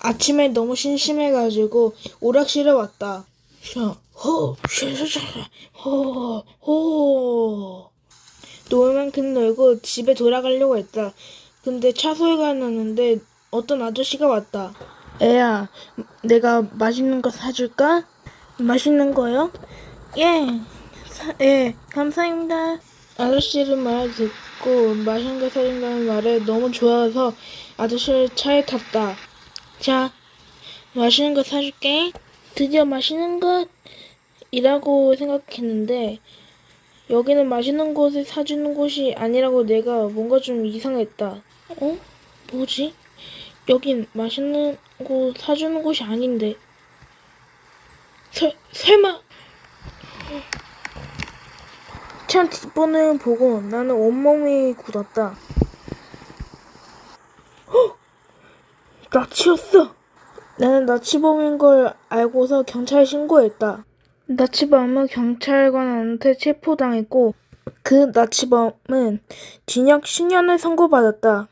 아침에 너무 심심해가지고 오락실에 왔다. 샤샤샤, 호, 호. 놀 만큼 놀고 집에 돌아가려고 했다. 근데 차 소리가 났는데 어떤 아저씨가 왔다. 애야, 내가 맛있는 거 사줄까? 맛있는 거요? 예, 사, 예, 감사합니다. 아저씨는 말 듣고 맛있는 거 사준다는 말에 너무 좋아서 아저씨를 차에 탔다. 자, 맛있는 거 사줄게. 드디어 맛있는 것이라고 생각했는데 여기는 맛있는 곳을 사주는 곳이 아니라고 내가 뭔가 좀 이상했다. 어? 뭐지? 여긴 맛있는 곳 사주는 곳이 아닌데. 설, 설마. 차 뒷번을 보고 나는 온몸이 굳었다. 나치였어! 나는 나치범인 걸 알고서 경찰에 신고했다. 나치범은 경찰관한테 체포당했고 그 나치범은 징역 10년을 선고받았다.